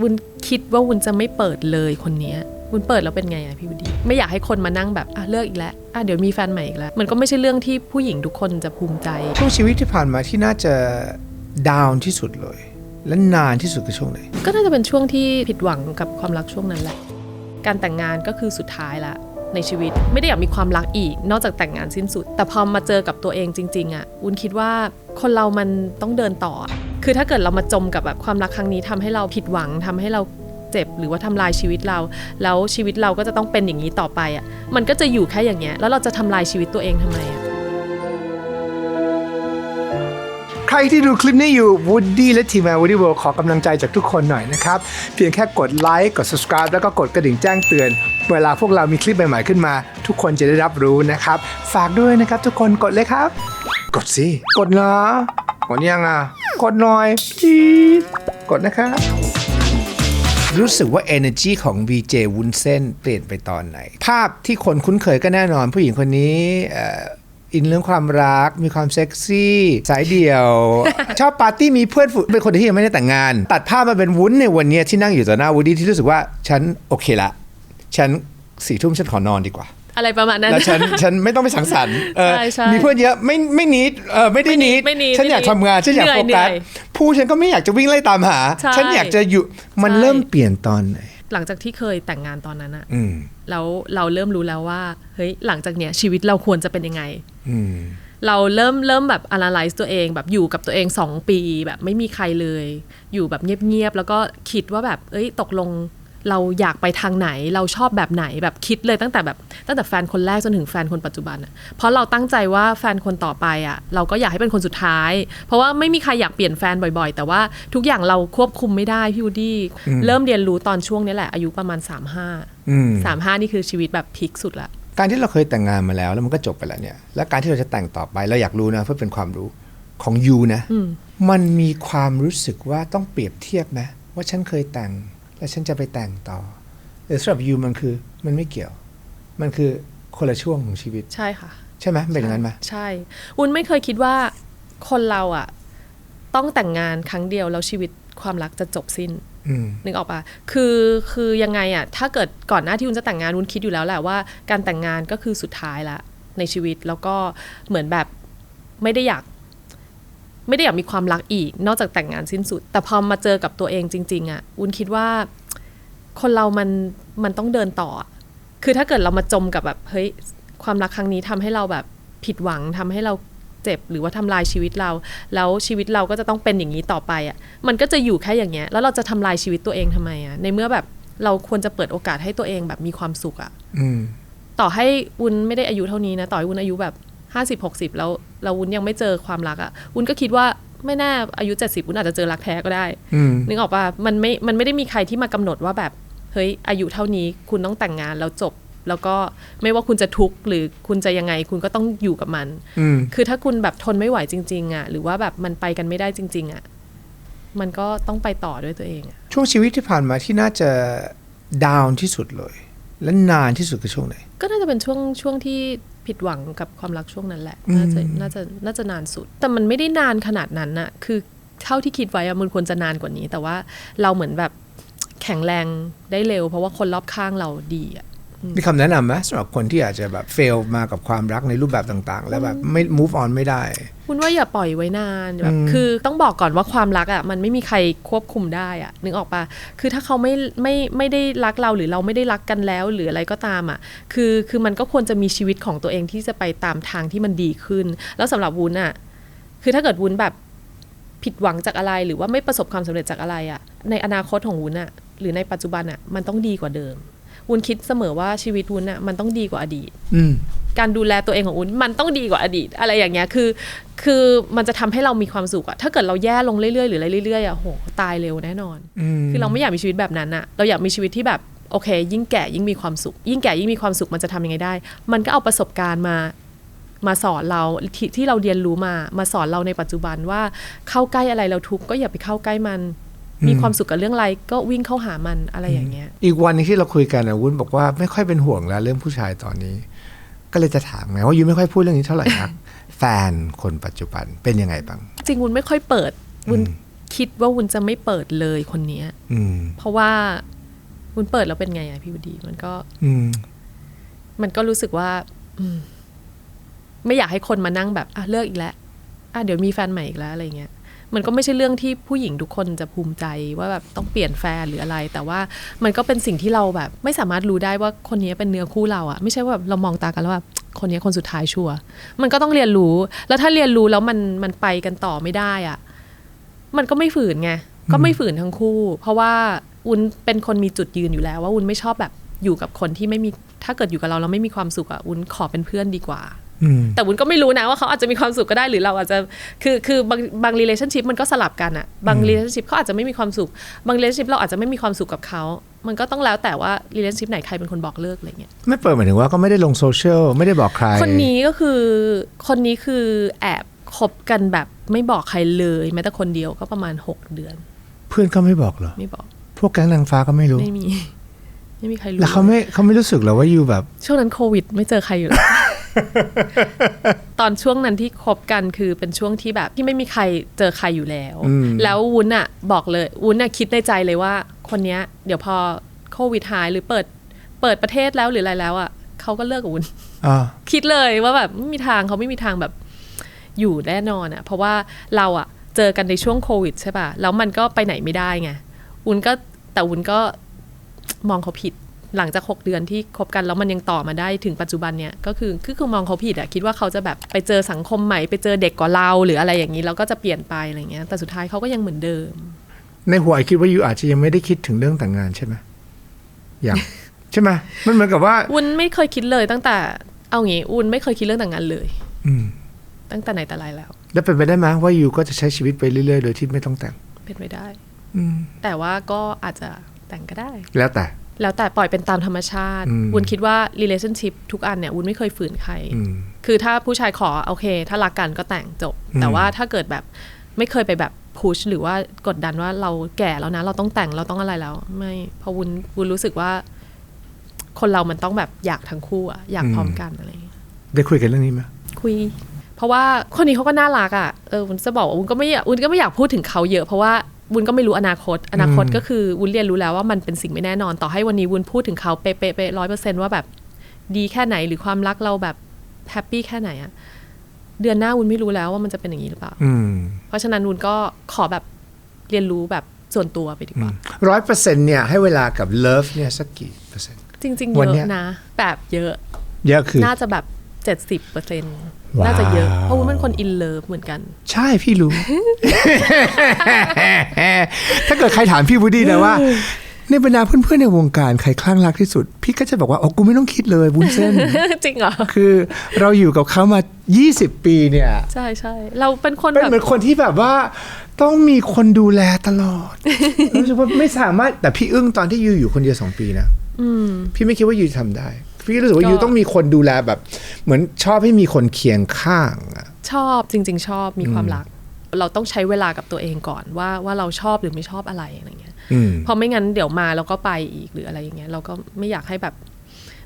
วุ้นคิดว่าวุ้นจะไม่เปิดเลยคนเนี้ยวุ้นเปิดแล้วเป็นไงอะพี่วุดีไม่อยากให้คนมานั่งแบบอะเลิกอีกแล้วอะเดี๋ยวมีแฟนใหม่อีกแล้ว มันก็ไม่ใช่เรื่องที่ผู้หญิงทุกคนจะภูมิใจ ช่วงชีวิตที่ผ่านมาที่น่าจะดาวน์ที่สุดเลย และนานที่สุดคือช่วงไหน ก็น่าจะเป็นช่วงที่ผิดหวังกับความรักช่วงนั้นแหละ การแต่งงานก็คือสุดท้ายละในชีวิตไม่ได้อยากมีความรักอีก นอกจากแต่งงานสิ้นสุด แต่พอมาเจอกับตัวเองจริง ๆอะ่ะวุ้นคิดว่าคนเรามันต้องเดินต่อ คือถ้าเกิดเรามาจมกับแบบความรักครั้งนี้ทำให้เราผิดหวังทำให้เราเจ็บหรือว่าทำลายชีวิตเรา แล้วชีวิตเราก็จะต้องเป็นอย่างนี้ต่อไปอะ่ะมันก็จะอยู่แค่อย่างเงี้ยแล้วเราจะทำลายชีวิตตัวเองทำไมอะใครที่ดูคลิปนี้อยู่ Woody และทีมงาน Woody World ขอกำลังใจจากทุกคนหน่อยนะครับ เพียงแค่กดไลค์กด subscribe แล้วก็กดกระดิ่งแจ้งเตือน เวลาพวกเรามีคลิปใหม่ๆขึ้นมา ทุกคนจะได้รับรู้นะครับ ฝากด้วยนะครับทุกคนกดเลยครับ กดสิ กดนะกดยังอะ กดหน่อยจีกดนะครับ รู้สึกว่า energy ของ VJ วุ้นเส้นเปลี่ยนไปตอนไหน ภาพที่คนคุ้นเคยก็แน่นอนผู้หญิงคนนี้อินเรื่องความรัก มีความเซ็กซี่ สายเดี่ยว ชอบปาร์ตี้มีเพื่อนฝูงเป็นคนที่ยังไม่ได้แต่งงาน ตัดภาพมาเป็นวุ้นในวันนี้ที่นั่งอยู่ต่อหน้าวูดี้ที่รู้สึกว่าฉันโอเคละ ฉันสี่ทุ่มฉันขอนอนดีกว่า อะไรประมาณนั้น แล้วฉันฉันไม่ต้องไปสังสรรค์เออใช่ใช่มีเพื่อนเยอะไม่ไม่นิดเออไม่ได้ไม่นินิดดไม่นิดฉันอยากไม่นิดทำงานฉันอยากเหนื่โฟอยกัสเหนื่อยผู้ฉันก็ไม่อยากจะวิ่งไล่ตามหา ใช่ฉันอยากจะอยู่มันใช่ เริ่มเปลี่ยนตอนไหนหลังจากที่เคยแต่งงานตอนนั้นอะอืมแล้วเราเริ่มรู้แล้วว่าเฮ้ยหลังจากเนี้ยชีวิตเราควรจะเป็นยังไง อืมเราเริ่มเริ่มแบบ analyze ตัวเองแบบอยู่กับตัวเอง 2 ปีแบบไม่มีใครเลย อยู่แบบเงียบๆ แล้วก็คิดว่าแบบ เอ้ยตกลง เราอยากไปทางไหนเราชอบแบบไหนแบบคิดเลยตั้งแต่แบบตั้งแต่แฟนคนแรกจนถึงแฟนคนปัจจุบันอะเพราะเราตั้งใจว่าแฟนคนต่อไปอะเราก็อยากให้เป็นคนสุดท้าย เพราะว่าไม่มีใครอยากเปลี่ยนแฟนบ่อยๆ แต่ว่าทุกอย่างเราควบคุมไม่ได้พี่วูดดี้เริ่มเรียนรู้ตอนช่วงนี้แหละอายุประมาณ 35อืม35 นี่คือชีวิตแบบพีคสุดละการที่เราเคยแต่งงานมาแล้วแล้วมันก็จบไปแล้วเนี่ยแล้วการที่เราจะแต่งต่อไปเราอยากรู้นะเพื่อเป็นความรู้ของยูนะอืมมันมีความรู้สึกว่าต้องเปรียบเทียบไหมว่าฉันเคยแต่ง แล้วฉันจะไปแต่งต่อหรือสำหรับยูมันคือมันไม่เกี่ยว มันคือคนละช่วงของชีวิต ใช่ค่ะ ใช่ไหมเป็นอย่างนั้นไหมใช่วุ้นไม่เคยคิดว่าคนเราอะต้องแต่งงานครั้งเดียวแล้วชีวิตความรักจะจบสิ้นอืมนึกออกปะคือคือยังไงอะถ้าเกิดก่อนหน้าที่วุ้นจะแต่งงานวุ้นคิดอยู่แล้วแหละว่า การแต่งงานก็คือสุดท้ายละในชีวิตแล้วก็เหมือนแบบไม่ได้อยาก ไม่ได้อยากมีความรักอีก นอกจากแต่งงานสิ้นสุด แต่พอมาเจอกับตัวเองจริง ๆอะวุ้นคิดว่า คนเรามันมันต้องเดินต่ออะคือถ้าเกิดเรามาจมกับแบบเฮ้ยความรักครั้งนี้ทำให้เราแบบผิดหวังทำให้เราเจ็บหรือว่าทำลายชีวิตเรา แล้วชีวิตเราก็จะต้องเป็นอย่างนี้ต่อไปอะ่ะมันก็จะอยู่แค่อย่างเงี้ยแล้วเราจะทำลายชีวิตตัวเองทำไมอะ่ะในเมื่อแบบเราควรจะเปิดโอกาสให้ตัวเองแบบมีความสุขอะ่ะอืมต่อให้วุ้นไม่ได้อายุเท่านี้นะต่อให้วุ้นอายุแบบ ห้าสิบหกสิบแล้วเราวุ้นยังไม่เจอความรักอะ่ะวุ้นก็คิดว่าไม่แน่อายุเจ็ดสิบวุ้นอาจจะเจอรักแท้ก็ได้อืมนึกออกป่ะมันไม่มันไม่ได้มีใครที่มากำหนดว่าแบบเฮ้ยอายุเท่านี้คุณต้องแต่งงานแล้วจบ แล้วก็ไม่ว่าคุณจะทุกข์หรือคุณจะยังไงคุณก็ต้องอยู่กับมันอืมคือถ้าคุณแบบทนไม่ไหวจริง ๆอะหรือว่าแบบมันไปกันไม่ได้จริง ๆอะมันก็ต้องไปต่อด้วยตัวเองอะช่วงชีวิตที่ผ่านมาที่น่าจะดาวน์ที่สุดเลย และนานที่สุดคือช่วงไหน ก็น่าจะเป็นช่วงช่วงที่ผิดหวังกับความรักช่วงนั้นแหละอืมน่าจะน่าจะน่าจะนานสุด แต่มันไม่ได้นานขนาดนั้นน่ะ คือเท่าที่คิดไว้อะมันควรจะนานกว่านี้ แต่ว่าเราเหมือนแบบแข็งแรงได้เร็ว เพราะว่าคนรอบข้างเราดีอะ มีคำแนะนำไหมสำหรับคนที่อาจจะแบบ fail มากับความรักในรูปแบบต่างๆ แล้วแบบไม่ move on ไม่ได้ คุณว่าอย่าปล่อยไว้นานแบบอืมคือต้องบอกก่อนว่าความรักอะมันไม่มีใครควบคุมได้อะนึกออกปะคือถ้าเขาไม่ไม่ไม่ได้รักเราหรือเราไม่ได้รักกันแล้ว หรืออะไรก็ตามอะคือคือมันก็ควรจะมีชีวิตของตัวเองที่จะไปตามทางที่มันดีขึ้น แล้วสำหรับวุ้นอะคือถ้าเกิดวุ้นแบบผิดหวังจากอะไรหรือว่าไม่ประสบความสำเร็จจากอะไรอะในอนาคตของวุ้นอะหรือในปัจจุบันอะมันต้องดีกว่าเดิม วุ้นคิดเสมอว่าชีวิตวุ้นอะมันต้องดีกว่าอดีตอืมการดูแลตัวเองของอุ้นมันต้องดีกว่าอดีต อะไรอย่างเงี้ยคือ คือมันจะทำให้เรามีความสุขอะถ้าเกิดเราแย่ลงเรื่อยๆหรืออะไรเรื่อยๆอะโหตายเร็วแน่นอนอืมคือเราไม่อยากมีชีวิตแบบนั้นอะเราอยากมีชีวิตที่แบบโอเค ยิ่งแก่ยิ่งมีความสุข ยิ่งแก่ยิ่งมีความสุขมันจะทำยังไงได้ มันก็เอาประสบการณ์มามาสอนเราที่ที่เราเรียนรู้มา มาสอนเราในปัจจุบันว่าเข้าใกล้อะไรเราทุกข์ก็อย่าไปเข้าใกล้มัน มีความสุขกับเรื่องอะไรก็วิ่งเข้าหามันอะไรอย่างเงี้ย อีกวันหนึงที่เราคุยกันนะวุ้นบอกว่าไม่ค่อยเป็นห่วงแล้วเรื่องผู้ชายตอนนี้ ก็เลยจะถามไงว่ายูไม่ค่อยพูดเรื่องนี้เท่าไหร่นักแฟนคนปัจจุบันเป็นยังไงบ้าง จริงวุ้นไม่ค่อยเปิดวุ้นคิดว่าวุ้นจะไม่เปิดเลยคนเนี้ย อืมเพราะว่าวุ้นเปิดแล้วเป็นไงอะพี่วดีมันก็ อืมมันก็รู้สึกว่า อืมไม่อยากให้คนมานั่งแบบอะเลิกอีกแล้วอะเดี๋ยวมีแฟนใหม่อีกแล้วอะไรเงี้ย มันก็ไม่ใช่เรื่องที่ผู้หญิงทุกคนจะภูมิใจว่าแบบต้องเปลี่ยนแฟนหรืออะไร แต่ว่ามันก็เป็นสิ่งที่เราแบบ ไม่สามารถรู้ได้ว่าคนนี้เป็นเนื้อคู่เราอะไม่ใช่ว่าแบบเรามองตากันแล้วแบบคนนี้คนสุดท้ายชัวร์มันก็ต้องเรียนรู้ แล้วถ้าเรียนรู้แล้วมันมันไปกันต่อไม่ได้อะมันก็ไม่ฝืนไงก็ไม่ฝืนทั้งคู่ เพราะว่าอุนเป็นคนมีจุดยืนอยู่แล้ว ว่าอุนไม่ชอบแบบอยู่กับคนที่ไม่มีถ้าเกิดอยู่กับเราแล้วไม่มีความสุขอะอุนขอเป็นเพื่อนดีกว่า แต่วุ้นก็ไม่รู้นะว่าเขาอาจจะมีความสุขก็ได้หรือเราอาจจะคือคือบางบาง relationship มันก็สลับกันอะบาง relationship เขาอาจจะไม่มีความสุข บาง relationship เราอาจจะไม่มีความสุขกับเขา มันก็ต้องแล้วแต่ว่า relationship ไหนใครเป็นคนบอกเลิกอะไรเงี้ยไม่เปิดหมายถึงว่าก็ไม่ได้ลงโซเชียลไม่ได้บอกใคร คนนี้ก็คือคนนี้คือแอบคบกันแบบไม่บอกใครเลยแม้แต่คนเดียวก็ประมาณ 6 เดือน เพื่อนก็ไม่บอกเหรอไม่บอก พวกแก๊งนางฟ้าก็ไม่รู้ไม่มีไม่มีใครรู้แล้วเขาไม่เขาไม่รู้สึกเหรอว่าอยู่แบบ ช่วงนั้นโควิด ไม่เจอใครอยู่แล้ว ตอนช่วงนั้นที่คบกันคือเป็นช่วงที่แบบที่ไม่มีใครเจอใครอยู่แล้วอืมแล้ววุ้นอะบอกเลยวุ้นอะคิดในใจเลยว่า คนเนี้ย เดี๋ยวพอโควิดหายหรือเปิดเปิดประเทศแล้วหรืออะไรแล้วอะเขาก็เลิกกับวุ้นอ่าคิดเลยว่าแบบไม่มีทางเขาไม่มีทางแบบอยู่แน่นอนอะเพราะว่าเราอะเจอกันในช่วงโควิดใช่ป่ะแล้วมันก็ไปไหนไม่ได้ไงวุ้นก็แต่วุ้นก็มองเขาผิด หลังจากหกเดือนที่คบกันแล้วมันยังต่อมาได้ถึงปัจจุบันเนี่ยก็คือคือคือมองเขาผิดอะคิดว่าเขาจะแบบไปเจอสังคมใหม่ไปเจอเด็กกว่าเราหรืออะไรอย่างนี้แล้วก็จะเปลี่ยนไปอะไรเงี้ยแต่สุดท้ายเขาก็ยังเหมือนเดิม ในหัวไอคิดว่าอยู่อาจจะยังไม่ได้คิดถึงเรื่องแต่งงานใช่ไหมอย่างใช่ไหมมันเหมือนกับว่าวุ้นไม่เคยคิดเลยตั้งแต่ เอางี้วุ้นไม่เคยคิดเรื่องแต่งงานเลย อืมตั้งแต่ไหนแต่ไรแล้ว แล้วเป็นไปได้ไหมว่าอยู่ก็จะใช้ชีวิตไปเรื่อยๆโดยที่ไม่ต้องแต่งเป็นไปได้ อืมแต่ว่าก็อาจจะแต่งก็ได้ แล้วแต่ แล้วแต่ปล่อยเป็นตามธรรมชาติอืมวุ้นคิดว่า relationship ทุกอันเนี่ยวุ้นไม่เคยฝืนใครอืมคือถ้าผู้ชายขอโอเค ถ้ารักกันก็แต่งจบอืมแต่ว่าถ้าเกิดแบบไม่เคยไปแบบพุชหรือว่ากดดันว่าเราแก่แล้วนะ เราต้องแต่งเราต้องอะไรแล้ว ไม่เพราะวุ้นวุ้นรู้สึกว่า คนเรามันต้องแบบอยากทั้งคู่อะอยากพร้อมกันอะไรอย่างเงี้ยได้คุยกันเรื่องนี้ไหมคุย เพราะว่าคนนี้เขาก็น่ารักอะ่ะเออวุ้นจะบอกว่าวุ้นก็ไม่อยากวุ้นก็ไม่อยากพูดถึงเขาเยอะเพราะว่า วุ้นก็ไม่รู้อนาคต อนาคตก็คือวุ้นเรียนรู้แล้วว่ามันเป็นสิ่งไม่แน่นอนต่อให้วันนี้วุ้นพูดถึงเขาเป๊ะเป๊ะร้อยเปอร์เซนต์ว่าแบบดีแค่ไหนหรือความรักเราแบบแฮปปี้แค่ไหนอะเดือนหน้าวุ้นไม่รู้แล้วว่ามันจะเป็นอย่างนี้หรือเปล่าอืมเพราะฉะนั้นวุ้นก็ขอแบบเรียนรู้แบบส่วนตัวไปดีกว่าร้อยเปอร์เซ็นต์เนี่ยให้เวลากับเลิฟเนี่ยสักกี่เปอร์เซ็นต์จริงๆวัเยนเนี้ยอะนะ แบบเยอะ เยอะคือน่าจะแบบเจ็ดสิบเปอร์เซ็นต์ว้าว น่าจะเยอะ เพราะวุ้นเป็นคนอินเลิฟเหมือนกัน ใช่พี่รู้ ถ้าเกิดใครถามพี่วูดดี้นะว่า ในบรรดาเพื่อนๆในวงการใครคลั่งรักที่สุด พี่ก็จะบอกว่าโอ้กูไม่ต้องคิดเลยวุ้นเส้น จริงเหรอ คือเราอยู่กับเขามา 20 ปีเนี่ย ใช่ใช่เราเป็นคนเป็นแบบเหมือนคนที่แบบว่าต้องมีคนดูแลตลอดรู้สึกว่าไม่สามารถแต่พี่อึ้งตอนที่ยูอยู่คนเดียวสองปีนะอืมพี่ไม่คิดว่ายูจะทำได้ พี่รู้สึกว่าก็ยูต้องมีคนดูแลแบบ เหมือนชอบให้มีคนเคียงข้างอะชอบจริง ๆ ชอบมีความรัก เราต้องใช้เวลากับตัวเองก่อนว่าว่าเราชอบหรือไม่ชอบอะไรอะไรเงี้ยอืมเพราะไม่งั้นเดี๋ยวมาแล้วก็ไปอีกหรืออะไรอย่างเงี้ยเราก็ไม่อยากให้แบบ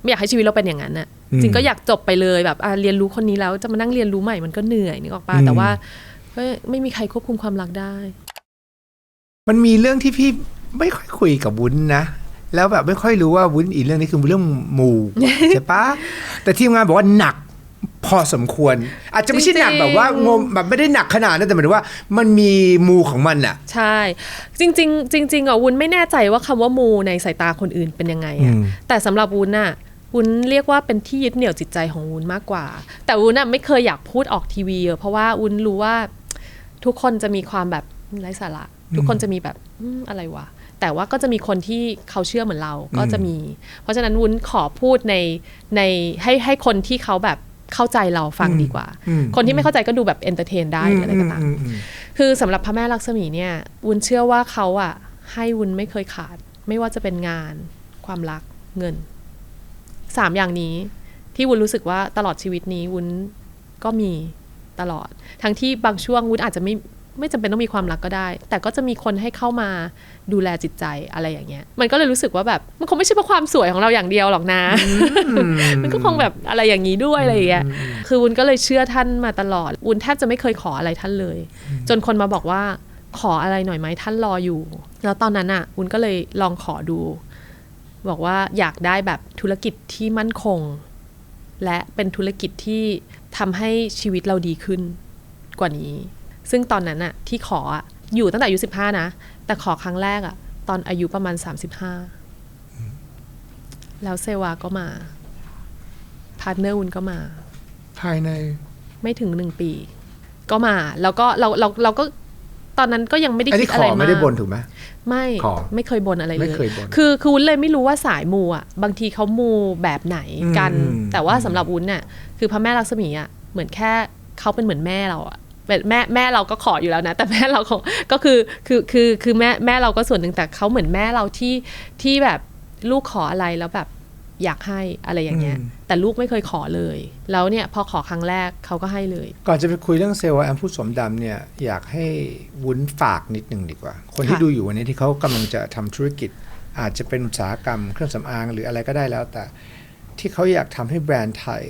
ไม่อยากให้ชีวิตเราเป็นอย่างนั้นน่ะอืมจริงก็อยากจบไปเลยแบบอะเรียนรู้คนนี้แล้วจะมานั่งเรียนรู้ใหม่มันก็เหนื่อยนึกออกปะอืมแต่ว่าก็ไม่มีใครควบคุมความรักได้ มันมีเรื่องที่พี่ไม่ค่อยคุยกับวุ้นนะ แล้วแบบไม่ค่อยรู้ว่าวุ้นอีกเรื่องนี้คือเรื่องหมู่ใช่ปะแต่ทีมงานบอกว่าหนักพอสมควร อาจจะไม่ใช่หนักจริงๆแบบว่างมแบบไม่ได้หนักขนาดนั้นแต่หมายถึงว่ามันมีมูของมันอะใช่ จริงๆจริงๆอะวุ้นไม่แน่ใจว่าคำว่ามูในสายตาคนอื่นเป็นยังไงอะอืมแต่สำหรับวุ้นน่ะวุ้นเรียกว่าเป็นที่ยึดเหนี่ยวจิตใจของวุ้นมากกว่า แต่วุ้นน่ะไม่เคยอยากพูดออกทีวีเยอะเพราะว่าวุ้นรู้ว่าทุกคนจะมีความแบบไร้สาระ ทุกคนจะมีแบบอืมอะไรวะ แต่ว่าก็จะมีคนที่เขาเชื่อเหมือนเราก็จะมี เพราะฉะนั้นวุ้นขอพูดในในให้ให้คนที่เขาแบบเข้าใจเราฟังดีกว่าอืมคนที่ไม่เข้าใจก็ดูแบบเอนเตอร์เทนได้หรืออะไรก็ตามอืมอืมคือสำหรับพระแม่ลักษมีเนี่ยวุ้นเชื่อว่าเขาอะให้วุ้นไม่เคยขาด ไม่ว่าจะเป็นงาน ความรักเงินสามอย่างนี้ ที่วุ้นรู้สึกว่าตลอดชีวิตนี้วุ้นก็มีตลอด ทั้งที่บางช่วงวุ้นอาจจะไม่ ไม่จำเป็นต้องมีความรักก็ได้ แต่ก็จะมีคนให้เข้ามาดูแลจิตใจอะไรอย่างเงี้ย มันก็เลยรู้สึกว่าแบบมันคงไม่ใช่เพราะความสวยของเราอย่างเดียวหรอกนะ มันก็คงแบบอะไรอย่างนี้ด้วยอะไรอย่างเงี้ยคือวุ้นก็เลยเชื่อท่านมาตลอดวุ้นแทบจะไม่เคยขออะไรท่านเลย จนคนมาบอกว่าขออะไรหน่อยไหมท่านรออยู่ แล้วตอนนั้นอะวุ้นก็เลยลองขอดู บอกว่าอยากได้แบบธุรกิจที่มั่นคง และเป็นธุรกิจที่ทำให้ชีวิตเราดีขึ้นกว่านี้ ซึ่งตอนนั้นอะที่ขออะอยู่ตั้งแต่อายุสิบห้านะ แต่ขอครั้งแรกอะตอนอายุประมาณสามสิบห้าแล้วเซวาก็มา พาร์ทเนอร์วุนก็มา ภายในไม่ถึงหนึ่งปี ก็มา แล้วก็เราเราเราก็ตอนนั้นก็ยังไม่ได้อันคินี้ดขอะไรอมากไม่ได้บนถูกไหมไม่ขอไม่เคยบนอะไรเลยไม่เคยบ่นคือคือวุ้นเลยไม่รู้ว่าสายมูอะบางทีเขามูแบบไหนกันอืมแต่ว่าสำหรับวุ้นน่ะคือพระแม่ลักษมีอะเหมือนแค่เขาเป็นเหมือนแม่เราอะเป็น แม่แม่เราก็ขออยู่แล้วนะ แต่แม่เราของก็คือคือคือคือแม่แม่เราก็ส่วนหนึ่งแต่เขาเหมือนแม่เราที่ที่แบบลูกขออะไรแล้วแบบอยากให้อะไรอย่างเงี้ย แต่ลูกไม่เคยขอเลย แล้วเนี่ยพอขอครั้งแรกเขาก็ให้เลย ก่อนจะไปคุยเรื่องเซลล์แอมพูดสมดำเนี่ยอยากให้วุ้นฝากนิดหนึ่งดีกว่า คนที่ค่ะดูอยู่วันนี้ที่เขากำลังจะทำธุรกิจ อาจจะเป็นอุตสาหกรรมเครื่องสำอางหรืออะไรก็ได้แล้ว แต่ที่เขาอยากทำให้แบรนด์ไทย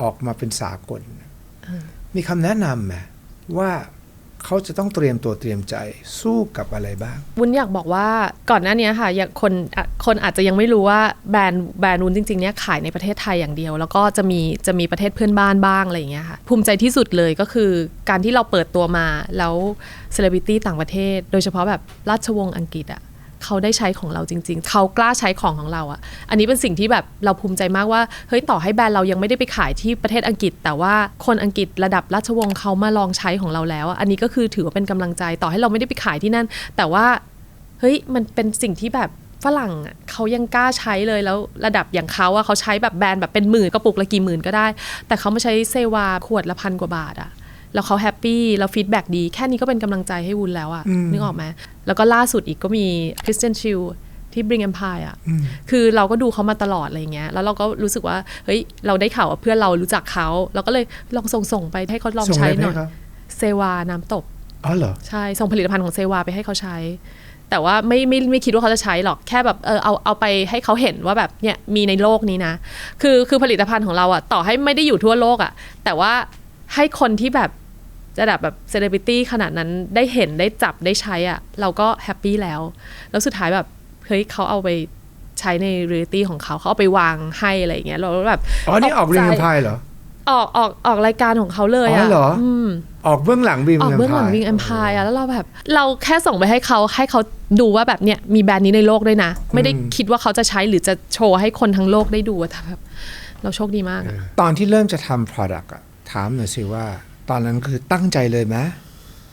ออกมาเป็นสากล มีคำแนะนำไหมว่าเขาจะต้องเตรียมตัวเตรียมใจสู้กับอะไรบ้างวุ้นอยากบอกว่าก่อนหน้านี้ค่ะอย่างคนคนอาจจะยังไม่รู้ว่าแบรนด์แบรนด์วุ้นจริงๆเนี่ยขายในประเทศไทยอย่างเดียว แล้วก็จะมีจะมีประเทศเพื่อนบ้านบ้างอะไรอย่างเงี้ยค่ะภูมิใจที่สุดเลยก็คือการที่เราเปิดตัวมาแล้วเซเลบริตี้ต่างประเทศ โดยเฉพาะแบบราชวงศ์อังกฤษอะ เขาได้ใช้ของเราจริง ๆ เขากล้าใช้ของของเราอะ อันนี้เป็นสิ่งที่แบบเราภูมิใจมากว่าเฮ้ยต่อให้แบรนด์เรายังไม่ได้ไปขายที่ประเทศอังกฤษ แต่ว่าคนอังกฤษระดับราชวงศ์เขามาลองใช้ของเราแล้วอะอันนี้ก็คือถือว่าเป็นกำลังใจต่อให้เราไม่ได้ไปขายที่นั่น แต่ว่าเฮ้ยมันเป็นสิ่งที่แบบฝรั่งเขายังกล้าใช้เลยแล้วระดับอย่างเขาอะเขาใช้แบบแบรนด์แบบเป็นหมื่นกระปุกละกี่หมื่นก็ได้ แต่เขามาใช้เซวาขวดละพันกว่าบาทอะ แล้วเขาแฮปปี้แล้วฟีดแบ็กดี แค่นี้ก็เป็นกำลังใจให้วุนแล้วอะนึกออกไหมแล้วก็ล่าสุดอีกก็มีคริสเตนชิลที่ Bring Empire อะคือเราก็ดูเขามาตลอดอะไรเงี้ย แล้วเราก็รู้สึกว่า เฮ้ย เราได้ข่าวว่าเพื่อนเรารู้จักเขา เราก็เลยลองส่งส่งๆไปให้เขาลองส่งใช้อะไรไปหน่อยให้เขาเซวาน้ำตบอ๋อเหรอ ใช่ ส่งผลิตภัณฑ์ของเซวาไปให้เขาใช้ แต่ว่าไม่ไม่ไม่คิดว่าเขาจะใช้หรอก แค่แบบเออเอาเอาไปให้เขาเห็นว่าแบบเนี่ยมีในโลกนี้นะ คือคือผลิตภัณฑ์ของเราอะต่อให้ไม่ได้อยู่ทั่วโลกอะแต่ว่าให้คนที่แบบ ระดับแบบเซเลบริตี้ขนาดนั้นได้เห็นได้จับได้ใช้อะเราก็แฮปปี้แล้ว แล้วสุดท้ายแบบเฮ้ยเขาเอาไปใช้ในเรียลิตี้ของเขาเขาเอาไปวางให้อะไรอย่างเงี้ยเราแบบอ๋อนี่ออกตเรียใจนพายเหรอออกออกออกรายการของเขาเลยอ๋อะอเหรอมออกเบื้องหลังบีมออกเบื้องหลังวิงแอมพายอะแล้วเราแบบ เราแค่ส่งไปให้เขาให้เขาดูว่าแบบเนี่ยมีแบรนด์นี้ในโลกด้วยนะ ไม่ได้คิดว่าเขาจะใช้หรือจะโชว์ให้คนทั้งโลกได้ดูอะแต่แบบเราโชคดีมากอะตอนที่เริ่มจะทำ product อะถามหน่อยสิว่า ตอนนั้นคือตั้งใจเลยไหม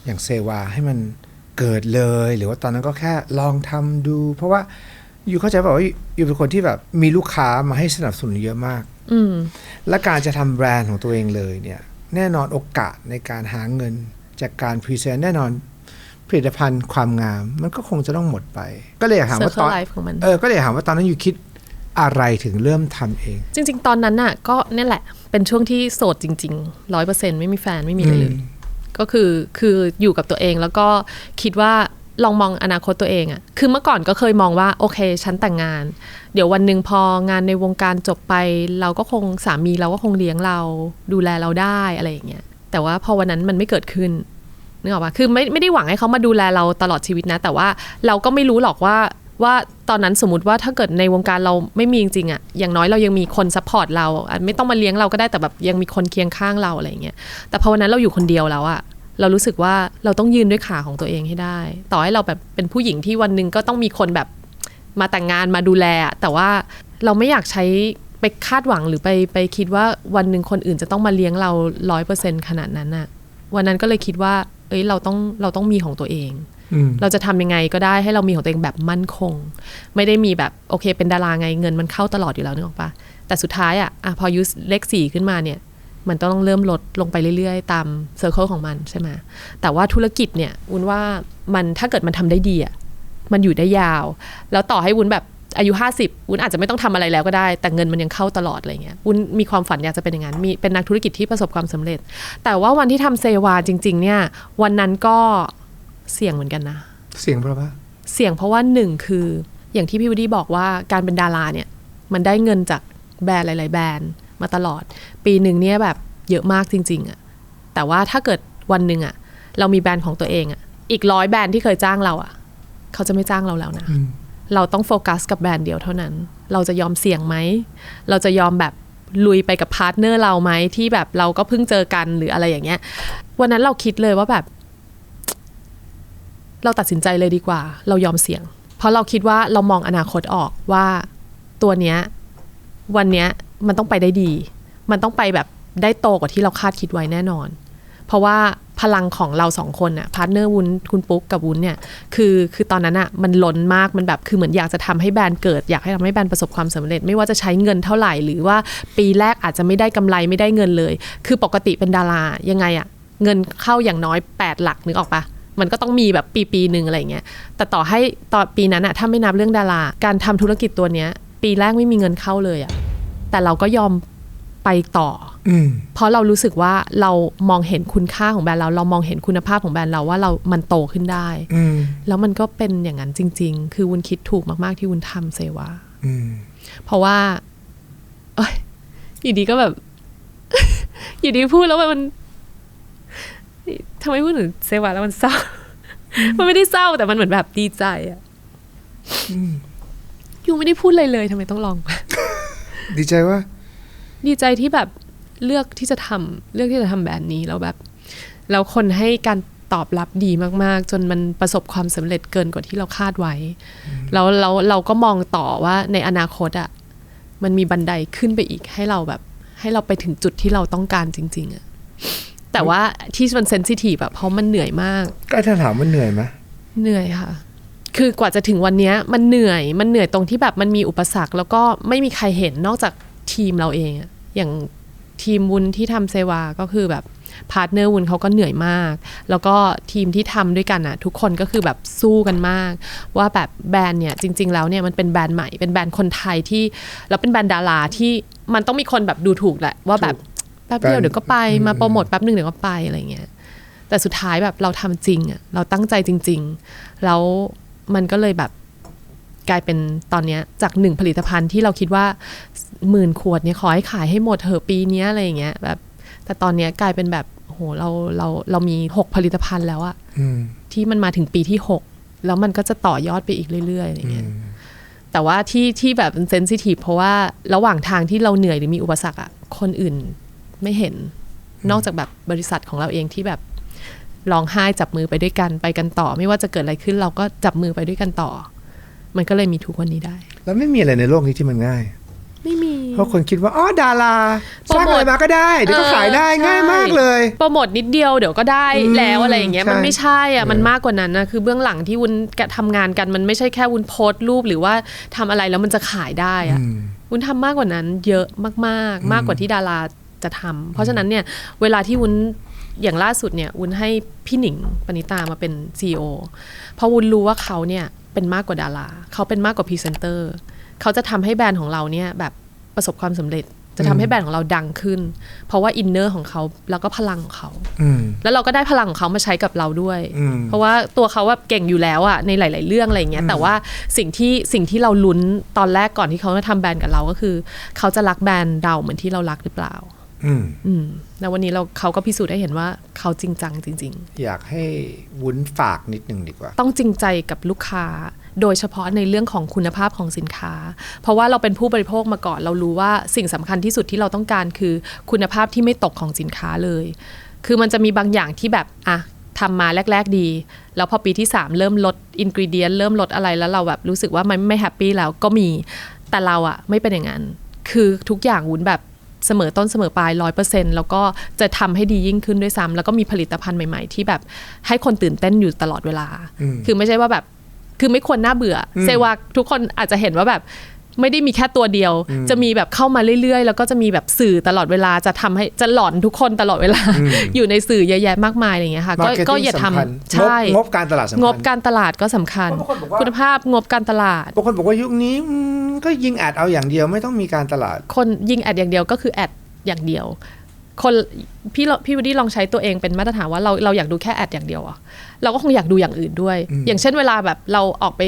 อย่างเซวาให้มันเกิดเลย หรือว่าตอนนั้นก็แค่ลองทำดู เพราะว่าอยู่เข้าใจแบบว่าอยู่เป็นคนที่แบบมีลูกค้ามาให้สนับสนุนเยอะมาก อืมและการจะทำแบรนด์ของตัวเองเลยเนี่ย แน่นอนโอกาสในการหาเงินจากการพรีเซนต์แน่นอนผลิตภัณฑ์ความงาม มันก็คงจะต้องหมดไป ก็เลยอยากถามว่าตอน Circle Life ของมันเออก็เลยอยากถามว่าตอนนั้นอยู่คิด อะไรถึงเริ่มทำเอง จริง ๆ ตอนนั้นน่ะ ก็เนี่ยแหละ เป็นช่วงที่โสดจริงๆร้อยเปอร์เซ็นไม่มีแฟนไม่มีอะไรเลย ก็คือคืออยู่กับตัวเองแล้วก็คิดว่าลองมองอนาคตตัวเองอะคือเมื่อก่อนก็เคยมองว่าโอเคฉันแต่งงาน เดี๋ยววันหนึ่งพองานในวงการจบไป เราก็คงสามีเราก็คงเลี้ยงเราดูแลเราได้อะไรอย่างเงี้ย แต่ว่าพอวันนั้นมันไม่เกิดขึ้นนึกออกปะคือไม่ไม่ได้หวังให้เขามาดูแลเราตลอดชีวิตนะ แต่ว่าเราก็ไม่รู้หรอกว่า ว่าตอนนั้นสมมติว่าถ้าเกิดในวงการเราไม่มีจริงๆอะอย่างน้อยเรายังมีคนซัพพอร์ตเราไม่ต้องมาเลี้ยงเราก็ได้แต่แบบยังมีคนเคียงข้างเราอะไรเงี้ยแต่พอวันนั้นเราอยู่คนเดียวแล้วอะเรารู้สึกว่าเราต้องยืนด้วยขาของตัวเองให้ได้ ต่อให้เราแบบเป็นผู้หญิงที่วันหนึ่งก็ต้องมีคนแบบมาแต่งงานมาดูแล แต่ว่าเราไม่อยากใช้ไปคาดหวังหรือไปไปคิดว่าวันหนึ่งคนอื่นจะต้องมาเลี้ยงเราร้อยเปอร์เซ็นขนาดนั้นอะวันนั้นก็เลยคิดว่า เอ้ยเราต้องเราต้องมีของตัวเอง เราจะทำยังไงก็ได้ให้เรามีของตัวเองแบบมั่นคง ไม่ได้มีแบบโอเค เป็นดาราไงเงินมันเข้าตลอดอยู่แล้วนึกออกปะแต่สุดท้ายอะอะพออายุเลขสี่ขึ้นมาเนี่ยมันต้องเริ่มลดลงไปเรื่อยๆ ตามเซอร์เคิลของมันใช่ไหมแต่ว่าธุรกิจเนี่ยวุ้นว่ามันถ้าเกิดมันทำได้ดีอะมันอยู่ได้ยาว แล้วต่อให้วุ้นแบบอายุ 50วุ้นอาจจะไม่ต้องทำอะไรแล้วก็ได้ แต่เงินมันยังเข้าตลอดอะไรเงี้ยวุ้นมีความฝันอยากจะเป็นอย่างนั้นมีเป็นนักธุรกิจที่ประสบความสำเร็จ แต่ว่าวันที่ทำเซวาจริง ๆ เนี่ย วันนั้นก็ เสี่ยงเหมือนกันนะ เสียงเพราะว่าเสี่ยงเพราะว่าหนึ่งคืออย่างที่พี่วดดี้บอกว่าการเป็นดาราเนี่ย มันได้เงินจากแบรนด์หลาย ๆ แบรนด์มาตลอด ปีหนึ่งเนี่ยแบบเยอะมากจริง ๆอะแต่ว่าถ้าเกิดวันหนึ่งอะเรามีแบรนด์ของตัวเองอะอีกร้อยแบรนด์ที่เคยจ้างเราอะเขาจะไม่จ้างเราแล้วนะอืมเราต้องโฟกัสกับแบรนด์เดียวเท่านั้น เราจะยอมเสี่ยงไหม เราจะยอมแบบลุยไปกับพาร์ทเนอร์เราไหมที่แบบเราก็เพิ่งเจอกันหรืออะไรอย่างเงี้ย วันนั้นเราคิดเลยว่าแบบ เราตัดสินใจเลยดีกว่า เรายอมเสี่ยง เพราะเราคิดว่าเรามองอนาคตออกว่าตัวเนี้ยวันเนี้ยมันต้องไปได้ดี มันต้องไปแบบได้โตกว่าที่เราคาดคิดไว้แน่นอน เพราะว่าพลังของเราสองคนน่ะพาร์ทเนอร์วุ้นคุณปุ๊กกับวุ้นเนี่ยคือคือตอนนั้นอะมันล้นมากมันแบบคือเหมือนอยากจะทำให้แบรนด์เกิด อยากให้ทำให้แบรนด์ประสบความสำเร็จ ไม่ว่าจะใช้เงินเท่าไหร่ หรือว่าปีแรกอาจจะไม่ได้กำไรไม่ได้เงินเลย คือปกติเป็นดารายังไงอะเงินเข้าอย่างน้อย 8 หลักนึกออกปะ มันก็ต้องมีแบบปีปีหนึ่งอะไรเงี้ยแต่ต่อให้ตอนปีนั้นอะถ้าไม่นับเรื่องดารา การทำธุรกิจตัวเนี้ย ปีแรกไม่มีเงินเข้าเลยอะแต่เราก็ยอมไปต่ออืมเพราะเรารู้สึกว่าเรามองเห็นคุณค่าของแบรนด์เราเรามองเห็นคุณภาพของแบรนด์เราว่าเรา มันโตขึ้นได้อืมแล้วมันก็เป็นอย่างนั้นจริง ๆ คือวุนคิดถูกมาก ๆ ที่วุนทำเซวาอืมเพราะว่า เอ้ยอยู่ดีก็แบบ อยู่ดีพูดแล้วมัน ทำไมพูดถึงเซวาแล้วมันเศร้า มันไม่ได้เศร้าแต่มันเหมือนแบบดีใจอะยูไม่ได้พูดอะไรเลยทำไมต้องลอง ดีใจว่า ดีใจที่แบบเลือกที่จะทำเลือกที่จะทำแบบนี้แล้วแบบแล้วคนให้การตอบรับดีมาก ๆ จนมันประสบความสำเร็จเกินกว่าที่เราคาดไว้ แล้วเราเราก็มองต่อว่าในอนาคตอะมันมีบันไดขึ้นไปอีกให้เราแบบ ให้เราไปถึงจุดที่เราต้องการจริง ๆอะ แต่ว่าที่มันเซนซิทีฟอะเพราะมันเหนื่อยมาก ก็ถ้าถามว่าเหนื่อยไหมเหนื่อยค่ะ คือกว่าจะถึงวันเนี้ยมันเหนื่อยมันเหนื่อยตรงที่แบบมันมีอุปสรรค แล้วก็ไม่มีใครเห็นนอกจากทีมเราเองอะอย่างทีมวุ้นที่ทำเซวาก็คือแบบพาร์ทเนอร์วุ้นเขาก็เหนื่อยมาก แล้วก็ทีมที่ทำด้วยกันอะทุกคนก็คือแบบสู้กันมาก ว่าแบบแบรนด์เนี่ยจริง ๆ แล้วเนี่ยมันเป็นแบรนด์ใหม่เป็นแบรนด์คนไทยที่แล้วเป็นแบรนด์ดาราที่มันต้องมีคนแบบดูถูกแหละว่าแบบ แป๊บเดียวเดี๋ยวก็ไปมาโปรโมทแป๊บหนึ่งเดี๋ยวก็ไปอะไรเงี้ยแต่สุดท้ายแบบเราทำจริงอะเราตั้งใจจริง ๆ แล้วมันก็เลยแบบกลายเป็นตอนเนี้ยจากหนึ่งผลิตภัณฑ์ที่เราคิดว่าหมื่นขวดเนี่ยขอให้ขายให้หมดเถอะปีเนี้ยอะไรอย่างเงี้ยแบบแต่ตอนเนี้ยกลายเป็นแบบโหเราเราเรามีหกผลิตภัณฑ์แล้วอะอืมที่มันมาถึงปีที่หกแล้วมันก็จะต่อยอดไปอีกเรื่อยๆอะไรเงี้ยแต่ว่าที่ที่แบบเซนซิทีฟเพราะว่าระหว่างทางที่เราเหนื่อยหรือมีอุปสรรคอะคนอื่น ไม่เห็น นอกจากแบบบริษัทของเราเองที่แบบร้องไห้จับมือไปด้วยกันไปกันต่อ ไม่ว่าจะเกิดอะไรขึ้นเราก็จับมือไปด้วยกันต่อ มันก็เลยมีทุกวันนี้ได้ แล้วไม่มีอะไรในโลกนี้ที่มันง่าย ไม่มี เพราะคนคิดว่าอ๋อดาราโปรสร้างโมทอะไรมาก็ได้เดี๋ยวก็เออขายได้ใช่ง่ายมากเลยโปรโมทนิดเดียวเดี๋ยวก็ได้อืมแล้วอะไรอย่างเงี้ยใช่มันไม่ใช่อะมันเออมากกว่านั้นนะคือเบื้องหลังที่วุ้นกะทำงานกันมันไม่ใช่แค่วุ้นโพสต์รูปหรือว่าทำอะไรแล้วมันจะขายได้อะอืมวุ้นทำมากกว่านั้น เยอะมากๆ มากกว่าที่ดารา จะทำเพราะฉะนั้นเนี่ยเวลาที่วุ้นอย่างล่าสุดเนี่ยวุ้นให้พี่หนิงปณิตามาเป็น CEO เพราะวุ้นรู้ว่าเขาเนี่ยเป็นมากกว่าดาราเขาเป็นมากกว่าพรีเซนเตอร์เขาจะทำให้แบรนด์ของเราเนี่ยแบบประสบความสำเร็จจะทำให้แบรนด์ของเราดังขึ้น เพราะว่าอินเนอร์ของเขาแล้วก็พลังของเขาอืมแล้วเราก็ได้พลังของเขามาใช้กับเราด้วยอืมเพราะว่าตัวเขาว่าเก่งอยู่แล้วอะในหลาย ๆ เรื่องอะไรอย่างเงี้ย แต่ว่าสิ่งที่สิ่งที่เราลุ้นตอนแรกก่อนที่เขาจะทำแบรนด์กับเราก็คือ เขาจะรักแบรนด์เราเหมือนที่เรารักหรือเปล่า อืมอืมแล้ววันนี้เราเขาก็พิสูจน์ให้เห็นว่าเขาจริงจังจริงอยากให้วุ้นฝากนิดนึงดีกว่าๆต้องจริงใจกับลูกค้า โดยเฉพาะในเรื่องของคุณภาพของสินค้า เพราะว่าเราเป็นผู้บริโภคมาก่อน เรารู้ว่าสิ่งสำคัญที่สุดที่เราต้องการคือคุณภาพที่ไม่ตกของสินค้าเลย คือมันจะมีบางอย่างที่แบบอะทำมาแรก ๆ ดี แล้วพอปีที่ 3 เริ่มลดอินก e เดียนเริ่มลดอะไรแล้วเราแบบรู้สึกว่ามันไม่แฮปปี้แล้วก็มีแต่เราอะไม่เป็นอย่างนั้น คือทุกอย่างวุ้นแบบ เสมอต้นเสมอปลายร้อยเปอร์เซ็นต์แล้วก็จะทำให้ดียิ่งขึ้นด้วยซ้ำแล้วก็มีผลิตภัณฑ์ใหม่ ๆ ที่แบบให้คนตื่นเต้นอยู่ตลอดเวลา คือไม่ใช่ว่าแบบคือไม่ควรน่าเบื่ออเซว่าทุกคนอาจจะเห็นว่าแบบ ไม่ได้มีแค่ตัวเดียว จะมีแบบเข้ามาเรื่อยๆ แล้วก็จะมีแบบสื่อตลอดเวลาจะทำให้จะหลอนทุกคนตลอดเวลา อยู่ในสื่อเยอะแยะมากมายอะไรอย่างเงี้ยค่ะ ก็ Marketing ก็อย่าทสำคัญำใช่งบงบการตลาดสำคัญงบการตลาดก็สำคัญเพราะบางคนบอกว่าคุณภาพงบการตลาดบางคนบอกว่ายุคนี้อืมก็ยิงแอดเอาอย่างเดียวไม่ต้องมีการตลาด คนยิงแอดอย่างเดียวก็คือแอดอย่างเดียว คนพี่เราพี่วดดี้ลองใช้ตัวเองเป็นมาตรฐานว่าเราเราอยากดูแค่แอดอย่างเดียวอะเราก็คงอยากดูอย่างอื่นด้วย อย่างเช่นเวลาแบบเราออกไป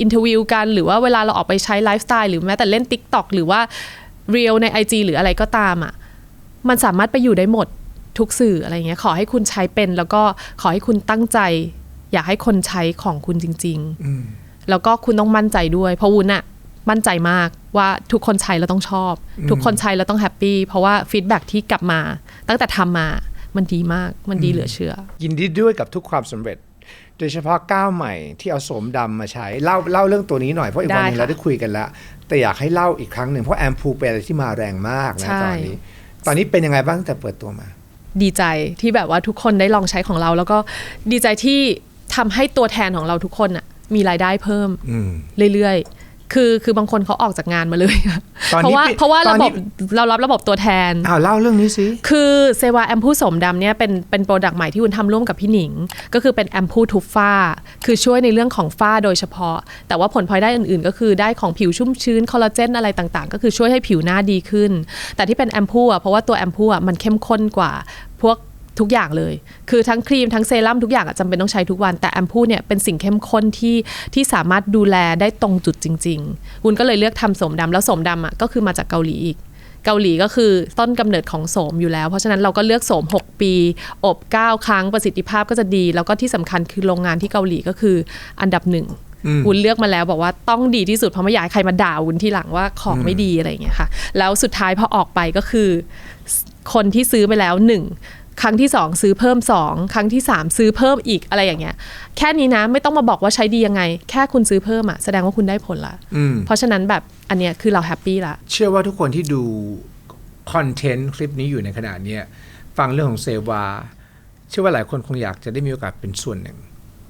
อินเทอร์วิวกัน หรือว่าเวลาเราออกไปใช้ไลฟ์สไตล์หรือแม้แต่เล่น Tik t o อกหรือว่าเรียลใน IG หรืออะไรก็ตามอะมันสามารถไปอยู่ได้หมดทุกสื่ออะไรเงี้ยขอให้คุณใช้เป็น แล้วก็ขอให้คุณตั้งใจ อยากให้คนใช้ของคุณจริงอืมๆแล้วก็คุณต้องมั่นใจด้วย เพราะวุ้นอะมั่นใจมากว่าทุกคนใช้แล้วต้องชอบ ทุกคนใช้แล้วต้องแฮปปี้เพราะว่าฟีดแบ็ที่กลับมา ตั้งแต่ทำมามันดีมากมันดีเหลือเชื่อ ยินดีด้วยกับทุกความสำเร็จ โดยเฉพาะก้าวใหม่ที่เอาโสมดำมาใช้เล่าเล่าเรื่องตัวนี้หน่อยเพราะอีกวันหนึงได้ค่ะเราได้คุยกันแล้วแต่อยากให้เล่าอีกครั้งหนึ่งเพราะแอมพูเป็นอะไรที่มาแรงมากนะใช่ตอนนี้ ตอนนี้เป็นยังไงบ้างตั้งแต่เปิดตัวมา ดีใจที่แบบว่าทุกคนได้ลองใช้ของเรา แล้วก็ดีใจที่ทำให้ตัวแทนของเราทุกคนอะมีรายได้เพิ่มอืมเรื่อยๆ คือคือบางคนเขาออกจากงานมาเลยอะตอนเพนี้ราะว่าปิดเพราะว่าตอระนบนี้บเรารับระบบตัวแทนอ้าวเล่าเรื่องนี้สิคือเซวาแอมพูสมดำเนี่ยเป็นเป็นโปรดักต์ใหม่ที่คุณทำร่วมกับพี่หนิง ก็คือเป็นแอมพูทุบฝ้า คือช่วยในเรื่องของฝ้าโดยเฉพาะ แต่ว่าผลพลอยได้อื่นๆ ก็คือได้ของผิวชุ่มชื้นคอลลาเจนอะไรต่างๆ ก็คือช่วยให้ผิวหน้าดีขึ้น แต่ที่เป็นแอมพูอะเพราะว่าตัวแอมพูอะมันเข้มข้นกว่าพวก ทุกอย่างเลย คือทั้งครีมทั้งเซรั่มทุกอย่างอะจำเป็นต้องใช้ทุกวัน แต่แอมพูเนี่ยเป็นสิ่งเข้มข้นที่ที่สามารถดูแลได้ตรงจุดจริงๆวุ้นก็เลยเลือกทำโสมดำแล้วโสมดำอะก็คือมาจากเกาหลีอีกเกาหลีก็คือต้นกำเนิดของโสมอยู่แล้ว เพราะฉะนั้นเราก็เลือกโสม 6 ปี อบ 9 ครั้งประสิทธิภาพก็จะดี แล้วก็ที่สำคัญคือโรงงานที่เกาหลีก็คืออันดับหนึ่งวุ้นเลือกมาแล้วบอกว่าต้องดีที่สุดเพราะไม่อยากให้ใครมาด่าวุ้นที่หลังว่าของไม่ดีอะไรอย่างเงี้ยค่ะ แล้วสุดท้ายพอออกไปก็คือ คนที่ซื้อไปแล้วหนึ่ง ครั้งที่สองซื้อเพิ่มสองครั้งที่สามซื้อเพิ่มอีกอะไรอย่างเงี้ย แค่นี้นะไม่ต้องมาบอกว่าใช้ดียังไง แค่คุณซื้อเพิ่มอะแสดงว่าคุณได้ผลละอืมเพราะฉะนั้นแบบอันเนี้ยคือเราแฮปปี้ละเชื่อว่าทุกคนที่ดูคอนเทนต์คลิปนี้อยู่ในขณะเนี้ยฟังเรื่องของเซวาเชื่อว่าหลายคนคงอยากจะได้มีโอกาสเป็นส่วนหนึ่ง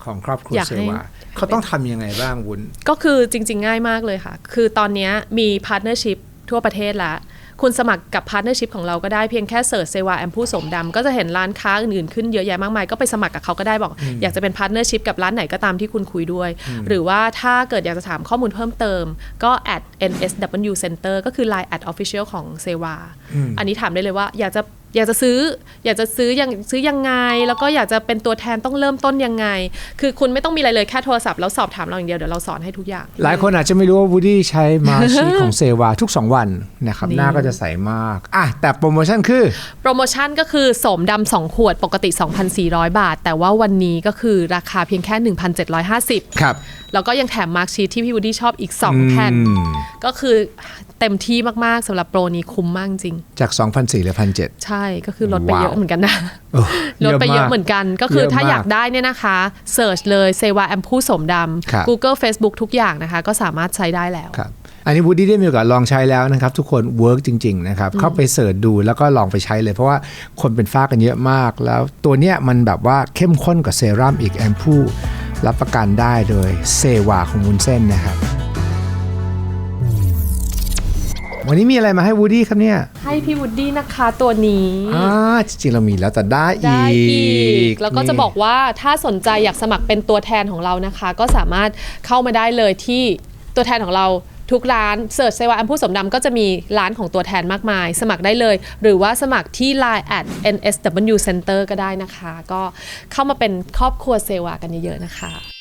ของครอบครัวอยากเซให้วาเขาต้องทำยังไงบ้างวุ้นก็คือจริง ๆ ง่ายมากเลยค่ะ คือตอนเนี้ยมีพาร์ทเนอร์ชิพทั่วประเทศแล้ว คุณสมัครกับพาร์ทเนอร์ชิพของเราก็ได้เพียงแค่เสิร์ชเซวาแอมพูสมดำก็จะเห็นร้านค้าอื่นๆขึ้นเยอะแยะมากมายก็ไปสมัครกับเขาก็ได้บอก อยากจะเป็นพาร์ทเนอร์ชิพกับร้านไหนก็ตามที่คุณคุยด้วย หรือว่าถ้าเกิดอยากจะถามข้อมูลเพิ่มเติม ก็ at nsw center ก็คือ line at official ของเซวาอันนี้ถามได้เลยว่าอยากจะ อยากจะซื้อ อยากจะซื้อยังซื้อยังไง แล้วก็อยากจะเป็นตัวแทนต้องเริ่มต้นยังไง คือคุณไม่ต้องมีอะไรเลยแค่โทรศัพท์แล้วสอบถามเราอย่างเดียวเดี๋ยวเราสอนให้ทุกอย่าง หลายคนอาจจะไม่รู้ว่าวูดี้ใช้มาชีของเซวาทุก 2 วันนะครับนี่หน้าก็จะใสมากอะแต่โปรโมชั่นคือ โปรโมชั่นก็คือโสมดำ2ขวดปกติ 2,400 บาท แต่ว่าวันนี้ก็คือราคาเพียงแค่ 1,750 ครับแล้วก็ยังแถมมาร์กชีทที่พี่วูดดี้ชอบอีก 2 แผ่นอืมก็คือเต็มที่มากๆสำหรับโปรนี้คุ้มมากจริง จาก2,400เหลือ1,700ใช่ก็คือลดไปเยอะว้าวเหมือนกันนะโอ้ลดไปเยอะมากเหมือนกันก็คือเยอะถ้าอยากมากได้เนี่ยนะคะเสิร์ชเลยเซวาแอมพูสมดครับำ Google Facebook ทุกอย่างนะคะ ก็สามารถใช้ได้แล้วครับ อันนี้วูดดี้ได้มีโอกาสลองใช้แล้วนะครับ ทุกคนเวิร์กจริง ๆ นะครับ เข้าไปเสิร์ชดูแล้วก็ลองไปใช้เลย เพราะว่าคนเป็นฝ้ากันเยอะมาก แล้วตัวเนี้ยมันแบบว่าเข้มข้นกว่าเซรั่มอีกแอมพูรับประกันได้โดยเซวาของวุ้นเส้นนะครับวันนี้มีอะไรมาให้วูดดี้ครับเนี่ย ให้พี่วูดดี้นะคะตัวนี้อ่าจริงๆเรามีแล้วแต่ได้อีได้อีกกแล้วก็จะนี่บอกว่าถ้าสนใจอยากสมัครเป็นตัวแทนของเรานะคะ ก็สามารถเข้ามาได้เลยที่ตัวแทนของเรา ทุกร้านเสิร์ชเซวาอัมพูสมดำก็จะมีร้านของตัวแทนมากมาย สมัครได้เลย หรือว่าสมัครที่ Line at nsw center ก็ได้นะคะ ก็เข้ามาเป็นครอบครัวเซวากันเยอะๆนะคะ